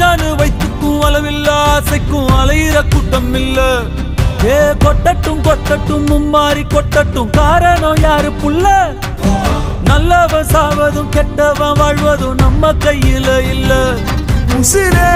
ராஜானு வைத்துக்கும் அளவில்ல ஆசைக்கும் அலையிற கூட்டம் இல்ல ஏ கொட்டட்டும் கொட்டட்டும் மும்மாறி கொட்டட்டும் காரணம் யாரு புள்ள? நல்லவன் சாவதும் கெட்டவன் வாழ்வதும் நம்ம கையில இல்ல. உசிரே